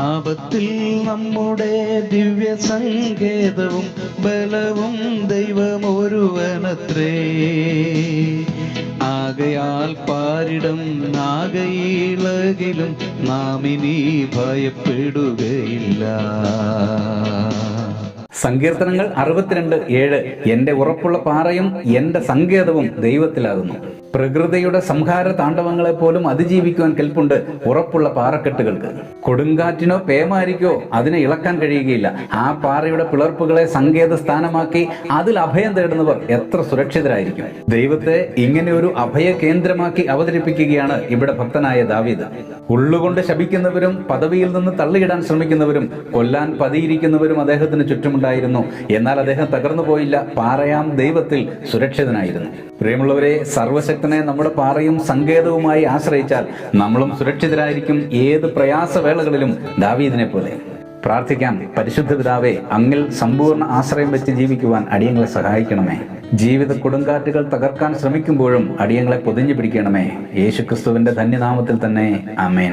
ആപത്തിൽ നമ്മുടെ ദിവ്യ സങ്കേതവും ബലവും ദൈവം ഒരുവനത്രേ ആകയാൽ പാരിടം നാഗയിളകിലും നാം ഇനി ഭയപ്പെടുകയില്ല. സങ്കീർത്തനങ്ങൾ അറുപത്തിരണ്ട് ഏഴ് എന്റെ ഉറപ്പുള്ള പാറയും എന്റെ സങ്കേതവും ദൈവത്തിലാകുന്നു. പ്രകൃതിയുടെ സംഹാര താണ്ഡവങ്ങളെ പോലും അതിജീവിക്കുവാൻ കെൽപ്പുണ്ട് ഉറപ്പുള്ള പാറക്കെട്ടുകൾക്ക്. കൊടുങ്കാറ്റിനോ പേമാരിക്കോ അതിനെ ഇളക്കാൻ കഴിയുകയില്ല. ആ പാറയുടെ പിളർപ്പുകളെ സങ്കേത സ്ഥാനമാക്കി അതിൽ അഭയം തേടുന്നവർ എത്ര സുരക്ഷിതരായിരിക്കും. ദൈവത്തെ ഇങ്ങനെ ഒരു അഭയ കേന്ദ്രമാക്കി അവതരിപ്പിക്കുകയാണ് ഇവിടെ ഭക്തനായ ദാവീദ്. ഉള്ളുകൊണ്ട് ശപിക്കുന്നവരും പദവിയിൽ നിന്ന് തള്ളിയിടാൻ ശ്രമിക്കുന്നവരും കൊല്ലാൻ പതിയിരിക്കുന്നവരും അദ്ദേഹത്തിന് ചുറ്റുമുണ്ടായിരുന്നു എന്നാൽ അദ്ദേഹം തകർന്നു പോയില്ല. പാറയാം ദൈവത്തിൽ സുരക്ഷിതനായിരുന്നു. പ്രിയമുള്ളവരെ സർവശക്തനെ നമ്മുടെ പാറയും സങ്കേതവുമായി ആശ്രയിച്ചാൽ നമ്മളും സുരക്ഷിതരായിരിക്കും ഏത് പ്രയാസവേളകളിലും ദാവീദിനെ പോലെ. പ്രാർത്ഥിക്കാം. പരിശുദ്ധ പിതാവേ അങ്ങിൽ സമ്പൂർണ ആശ്രയം വെച്ച് ജീവിക്കുവാൻ അടിയങ്ങളെ സഹായിക്കണമേ. ജീവിത കൊടുങ്കാറ്റുകൾ തകർക്കാൻ ശ്രമിക്കുമ്പോഴും അടിയങ്ങളെ പൊതിഞ്ഞു പിടിക്കണമേ. യേശുക്രിസ്തുവിന്റെ ധന്യനാമത്തിൽ തന്നെ. അമേൻ